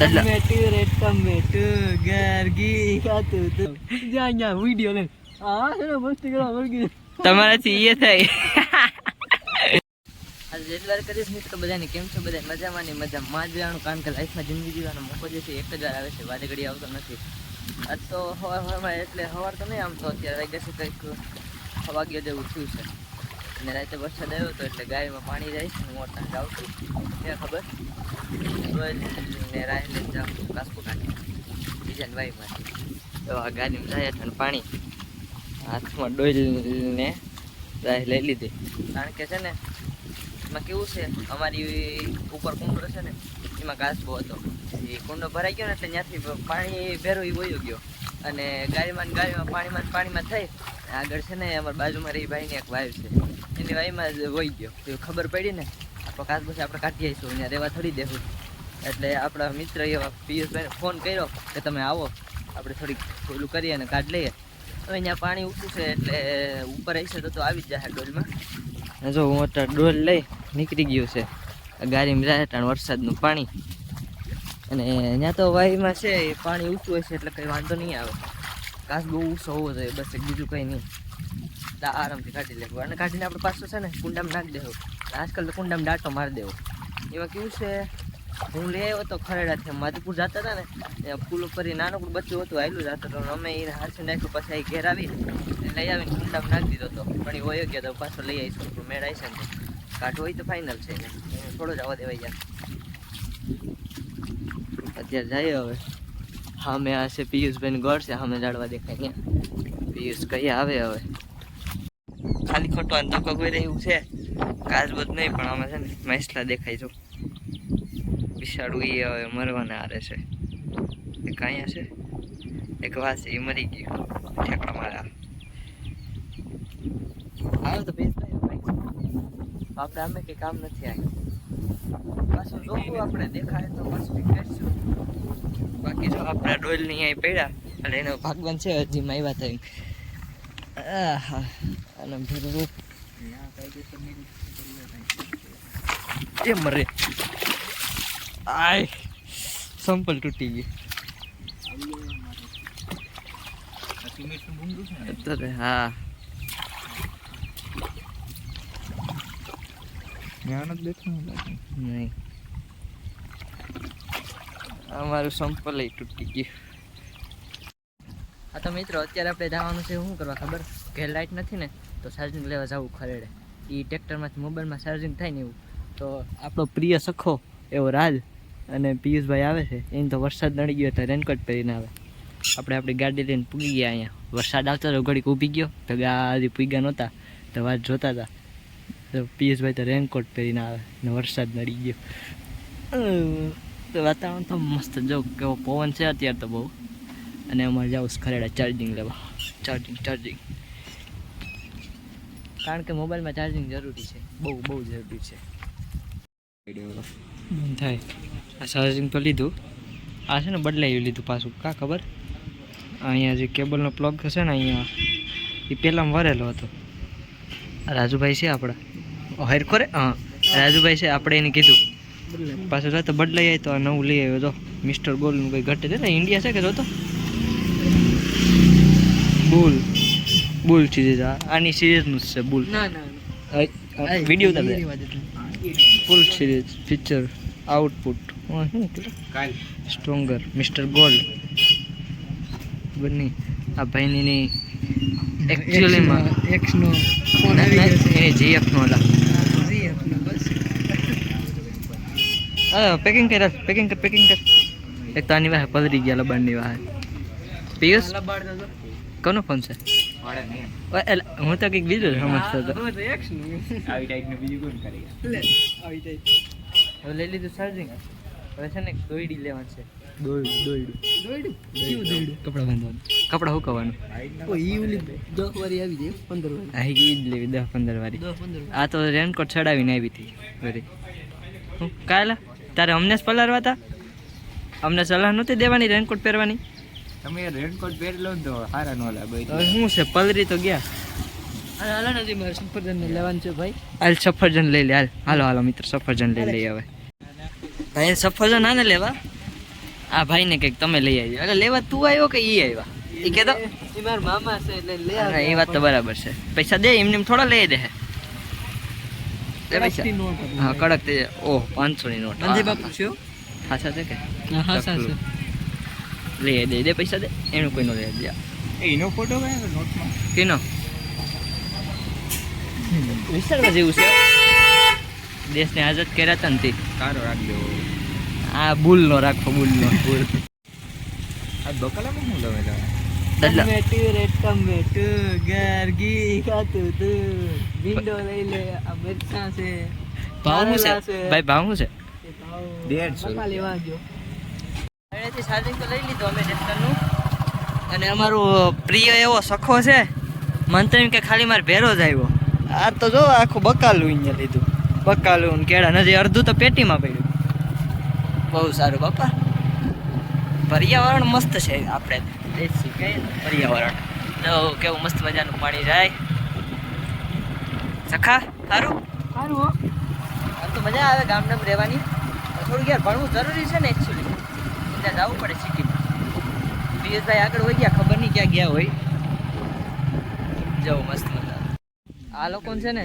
ટમેટું રે ટમેટું ગરગી ખાતું તું જ્યાં જ્યાં વીડિયો લે આ છે મસ્તી કરવા વળગી તમારાથી એ થાય આજે જેટલી કરીશ મિત્રો બધાને કેમ છો બધા મજામાં ને મજા માં જ કારણ કે લાઈફમાં જિંદગી જીવાનો મોકો જે છે એક જ વાર આવે છે વાદે ઘડી આવતો નથી આજ તો હવાર હવારમાં એટલે હવાર તો નહીં આમ તો અત્યારે વાગ્યા છે કંઈક વાગ્યા જેવું થયું છે અને રાતે વરસાદ આવ્યો હતો એટલે ગાડીમાં પાણી જાય છે હું મોટા જાઉં છું ત્યાં ખબર ને રાહે જાઉં છું કાસકો કાઢી બીજાને વાઈમાંથી તો આ ગાડીમાં જાય અને પાણી હાથમાં ડોઈલને રાહ લઈ લીધી કારણ કે છે ને એમાં કેવું છે અમારી ઉપર કુંડો છે ને એમાં ઘાસ હતો એ કુંડો ભરાઈ ગયો ને એટલે ત્યાંથી પાણી ભેરો એ વયો ગયો અને ગાડીમાં ગાડીમાં પાણીમાં પાણીમાં થઈ આગળ છે ને અમારા બાજુમાં રહી ભાઈને એક વાઈફ છે એની વાઈમાં વહી ગયો તો ખબર પડી ને કાચ પછી આપણે કાઢી આવીશું, અહીંયા રહેવા થોડી દેશું એટલે આપણા મિત્ર એવા પિયુષભાઈને ફોન કર્યો કે તમે આવો, આપણે થોડીક ઓલું કરીએ અને કાઢ લઈએ. હવે અહીંયા પાણી ઊંચું છે, એટલે ઉપર હશે તો તો આવી જ જશે ડોલમાં. જો હું અત્યારે ડોલ લઈ નીકળી ગયું છે ગારી જાય ત્યાં વરસાદનું પાણી. અને અહીંયા તો વાઈમાં છે પાણી ઊંચું છે, એટલે કંઈ વાંધો નહીં આવે. ઘાસ બહુ ઊંચો હોવો જોઈએ, બસ એક બીજું કંઈ નહીં. આરામથી કાઢી લેવું. અને કાઢીને આપણે પાછું છે ને કુંડામાં નાખી દેવું. આજકાલ તો કુંડામાં ડાટો મારી દેવો. એમાં કેવું છે, હું લઈ આવ્યો હતો ખરેડાથી માધુપુર જતા હતા ને પુલ ઉપર નાનકડું બચ્ચું હતું આવેલું જતો હતો. અમે એને હાથે નાખ્યું, પછી એ ઘેર આવીને લઈ આવીને કુંડામાં નાખી દીધો હતો. પણ એ વયો ગયો તો પાછો લઈ આવીશું. આપણું મેળ આવી છે તો. હોય તો ફાઇનલ છે ને થોડો જ આવવા દેવાય યાર. અત્યારે જઈએ હવે. સામે આ છે પિયુષભાઈ ગોળ છે, સામે જાડવા દેખાય. ત્યાં પિયુષ કઈ આવે હવે? ખાલી ખોટો આ ધક્કો કોઈ રહ્યું છે. કાચબોજ નહીં પણ અમે છે ને મહેસલા દેખાય જો બિસાડું એ હવે મરવાના આરે છે. એક અહીંયા છે. એક વાસ એ મરી ગયો ઠેકડા મારા. આવ્યો તો આપણે આમે કંઈ કામ નથી આવ્યું પાછું જોવું આપણે દેખાય તો પાછું કરશું. બાકી જો આપણા ડોલની અહીં પડ્યા એટલે એનો ભાગવાન છે હજી માં આવ્યા થઈ આહા અને ભેરું એ મરે આય સંપલ તૂટી ગઈ અત્યારે રે, હા નહીં અમારું સંપલ તૂટી ગયું હા, તો મિત્રો, અત્યારે આપણે જવાનું છે, શું કરવા ખબર? કે લાઇટ નથી ને, તો ચાર્જિંગ લેવા જવું ખરેડે. એ ટ્રેક્ટરમાંથી મોબાઈલમાં ચાર્જિંગ થાય ને એવું. તો આપણો પ્રિય સખો, એવો રાજ અને પિયુષભાઈ આવે છે, એને તો વરસાદ નડી ગયો તો રેનકોટ પહેરીને આવે. આપણે આપણી ગાડી લઈને પૂગી ગયા અહીંયા. વરસાદ આવતો હતો ઘડીક ઊભી ગયો. તો ગાડી પૂગ્યા નહોતા. તો વાત જોતા હતા તો પિયુષભાઈ તો રેનકોટ પહેરીને આવે ને વરસાદ નડી ગયો. તો વાતાવરણ તો મસ્ત, જો કેવો પવન છે અત્યારે તો બહુ. અને અમારે જાઉં ખરેડા ચાર્જિંગ લેવા. ચાર્જિંગ ચાર્જિંગ કારણ કે મોબાઈલમાં ચાર્જિંગ જરૂરી છે. બહુ બહુ જરૂરી છે. બંધ થાય. આ ચાર્જિંગ તો લીધું. આ છે ને બદલાવી લીધું પાછું. કા ખબર? અહીંયા જે કેબલનો પ્લગ છે ને અહીંયા, એ પહેલાં વરેલો હતો. રાજુભાઈ છે આપણા હેર ખોરે? હા રાજુભાઈ છે, આપણે એને કીધું. પાછું તો બદલાઈ જાય તો આ નવું લઈ આવ્યો. તો મિસ્ટર ગોલનું કંઈ ઘટે છે ને? ઇન્ડિયા છે કે જોતો? બુલ. બુલ સિરીઝ આની સિરીઝનું જ છે બુલ. ના ના વીડિયો તમે full series feature output stronger mister gold બની. આ ભાઈની એકચ્યુઅલીમાં એક્સ નો ફોન આવી ગયો એ જીએફનો ઓલા. ZF નો બસ. હા પેકિંગ કર પેકિંગ કર પેકિંગ કર. એક તો આની વાહે પલરી ગયા લબાણની વાહે. પિયુષ? લબાડ કોનો ફોન છે? હું તો કંઈક બીજું સમજતો હતો. તો આવી ટાઈપનું બીજું કોણ કરે? આવી જાય હવે લઈ લીધું ચાર્જિંગ હવે છે ને દોઈડી લેવાનું છે. દોયડું દોયડું. દોયડું? કેવું કપડાં બાંધવાનું. કપડાં હુકવાનું ઓ ઈ ઓલી દસ વારી આવી જાય પંદર વારી. આ ઈ જ લેવી દસ પંદર વારી. દસ પંદર આ તો રેનકોટ ચડાવીને આવી હતી વરી હું કાયલા તારે અમને જ પલારવા હતા અમને સલાહ નહોતી દેવાની રેનકોટ પહેરવાની? તમે રેનકોટ પહેરી લો ને તો સારા ન લાગે હવે શું છે પલરી તો ગયા. અને હાલો નથી મારે સફરજન ને લેવાનું છે ભાઈ. હાલ સફરજન લઈ લે હાલ. હાલો હાલો મિત્ર સફરજન લઈ લઈએ હવે. ભાઈ સફરજન આને લેવા? આ ભાઈને કંઈક તમે લઈ આવ્યો. એટલે લેવા તું આવ્યો કે ઈ આવ્યા? ઈ કહેતો એ મારા મામા છે એટલે લે ના, એ વાત તો બરાબર છે. પૈસા દે એમને એમ થોડા લઈ દે. દે પૈસા. હા કડક થઈ જાય ઓહ પાંચસો ની નોટ ગાંધી બાપુ છે? હો. હાચા છે કે? હા હા લઈ દે દે પૈસા દે. એનું કોઈ નો લઈ દે. એનો ફોટો કયો નોટમાં કેનો? વિસ્તારમાં જેવું છે. દેશને આઝાદ કર્યા હતા ને તે. કારો રાખજો. આ બુલ નો રાખો બુલ નો. બુલ. આ બકલામાં શું લવે તમે. ટમેટું ખાતું તું. ભીંડો લઈ લે આ મરચાં છે ભાવ શું છે? ભાઈ ભાવ શું છે? એ ભાવ દેડસો પપ્પા લેવા ગયો અહીંયાથી ચાર્જિંગ તો લઈ લીધું અમે ટ્રેક્ટરનું અને અમારું પ્રિય એવો સખો છે મને તો એમ કે ખાલી મારે ભેરો જ આવ્યો આ તો જો આખું બકાલું અહીંયા લીધું. બકાલું કેળા. નથી અડધું તો પેટીમાં પડ્યું. બહુ સારું બાપા. પર્યાવરણ મસ્ત છે આપણે. દેશી કહીએ પર્યાવરણ. જો કેવું મસ્ત મજાનું પાણી જાય. સખા સારું સારું તો મજા આવે ગામડામાં રહેવાની. થોડુંક યાર ભણવું જરૂરી છે ને એકચ્યુઅલી ત્યાં જવું પડે સિટીમાં પીએસઆઈ આગળ હોય ગયા ખબર નહીં ક્યાં ગયા હોય જવું મસ્ત મજા આ લોકોને છે ને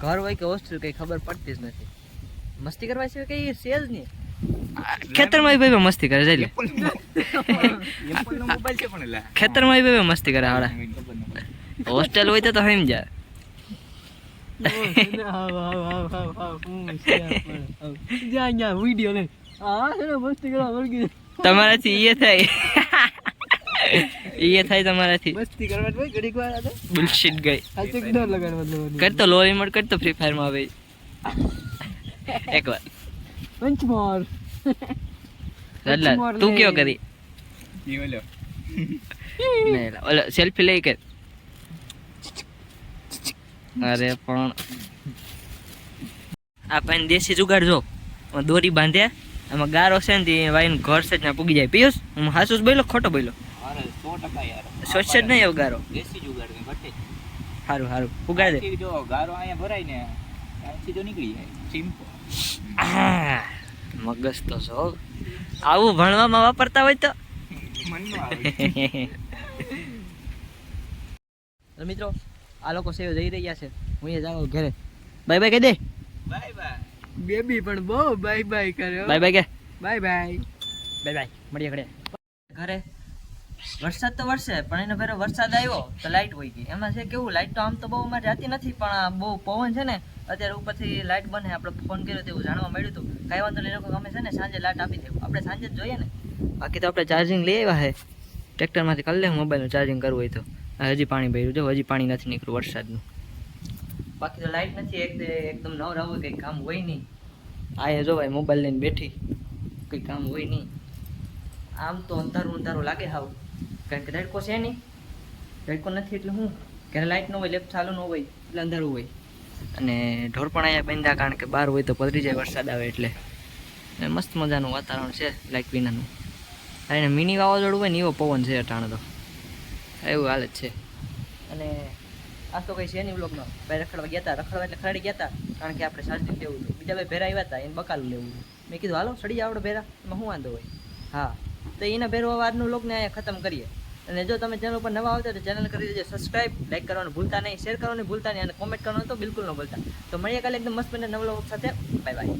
ઘર હોય કે હોસ્ટેલ કઈ ખબર પડતી જ નથી મસ્તી કરવા સિવાય કઈ સેલ નહીં ખેતરમાં ભાઈ મસ્તી કરે જઈ લે ખેતરમાં ભાઈ મસ્તી કરે હાડા. હોસ્ટેલ હોય તો તો જાય હું વિડિયો ને મસ્તી કરવા વળગી તમારાથી એ થાય. એ થાય તમારાથી. મસ્તી કરવા ભાઈ ઘડીક વાર આ બુલશિટ ગઈ ડર લગાડવા દેવાની કરતો લોરી મડ કરતો ફ્રી ફાયરમાં ભાઈ એકવાર. પંચમોર રડલા તું કયો કરી? ઈ ઓલો. ને ઓલો સેલ્ફી લઈ કર. અરે પણ. આ ભાઈ દેશી જુગાડ જો. દોરી બાંધ્યા. આમાં ગારો છે ને તે વાઈન ઘર છે ત્યાં પૂગી જાય. પિયુષ હું હાસુસ બોલો ખોટો બોલો સ્વચ્છ જ નહીં એવો ગારો. સારું સારું ઉગાડ દે. જો ગારો અહીંયા ભરાય ને ત્યાંથી તો નીકળી જાય. સિમ્પલ મગજ તો છો આવું ભણવામાં વાપરતા હોય તો? મિત્રો આ લોકો સેવ જઈ રહ્યા છે. હું એ જાઉં ઘરે. બાય બાય કહી દે. બાય બાય બેબી પણ બહુ બાય બાય કર્યો બાય બાય કે? બાય બાય બાય બાય મળીએ ઘરે. ઘરે વરસાદ તો વરસે પણ એનો ફેરો વરસાદ આવ્યો તો લાઇટ વહી ગઈ. એમાં છે કેવું લાઇટ તો આમ તો બહુ અમારે જાતી નથી પણ આ બહુ પવન છે ને અત્યારે ઉપરથી લાઇટ બને આપણે ફોન કર્યો તેવું જાણવા મળ્યું હતું. કાંઈ વાંધો નહીં લોકો અમે છે ને સાંજે લાઇટ આપી દેવું. આપણે સાંજે જ જોઈએ ને. બાકી તો આપણે ચાર્જિંગ લઈ આવ્યા છે ટ્રેક્ટરમાંથી કરી લે મોબાઈલનું ચાર્જિંગ કરવું હોય તો. હજી પાણી ભર્યું. જો હજી પાણી નથી નીકળ્યું વરસાદનું. બાકી તો લાઇટ નથી, એક એકદમ નવરા હોય, કંઈ કામ હોય નહીં. આ એ જો ભાઈ મોબાઈલ લઈને બેઠી, કંઈ કામ હોય નહીં. આમ તો અંધારું અંધારું લાગે હાવ. કારણ કે રેડકો છે નહીં. રેડકો નથી એટલે હું? ક્યારે લાઇટ ન હોય લેફ્ટ ચાલુ ન હોય, એટલે અંધારું હોય. અને ઢોર પણ અહીંયા બંધા કારણ કે બહાર હોય તો પધરી જાય, વરસાદ આવે એટલે. મસ્ત મજાનું વાતાવરણ છે લાઇટ વિનાનું. અને મિની વાવાઝોડું હોય ને, એવો પવન છે અટાણે તો. એવું હાલત છે. અને આ તો કઈ છે નહીં બ્લોગમાં ભાઈ રખડવા ગયા હતા રખડવા એટલે ખરડી ગયા હતા કારણ કે આપણે સાચી લેવું હતું બીજા ભાઈ ભેરા આવ્યા હતા એને બકાલું લેવું હતું મેં કીધું, હાલો, સડી જાવ ભેરા. એમાં શું વાંધો હોય? હા. તો એના ભેરવા વારનું લોકને અહીંયા ખતમ કરીએ. અને જો તમે ચેનલ ઉપર નવા આવતા તો ચેનલ કરી દેજો સબસ્ક્રાઇબ લાઈક કરવાનું ભૂલતા નહીં શેર કરવાનું ભૂલતા નહીં, અને કોમેન્ટ કરવાનું તો બિલકુલ ન ભૂલતા. તો મળીએ કાલે એકદમ મસ્ત મને નવલો સાથે. Bye bye